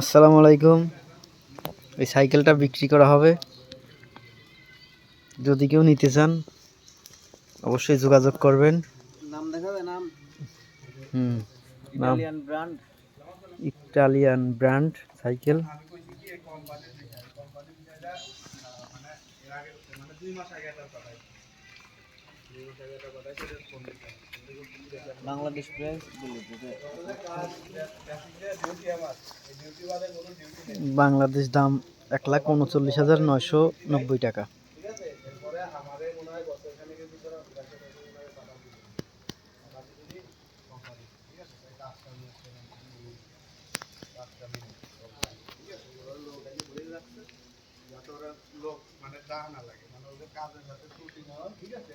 আসসালামু আলাইকুম। এই সাইকেলটা বিক্রি করা হবে। যদি কেউ নিতে চান অবশ্যই যোগাযোগ করবেন। নাম দেখাবে নাম? হুম নাম? Italian brand. Italian brand cycle. Bangladesh price বলে দিতে বাংলাদেশ দাম এক লাখ উনচল্লিশ হাজার নয়শো নব্বই টাকা। লোক মানে দাহ না লাগে মানে ওদের কাজের সাথে ত্রুটি না হয় ঠিক আছে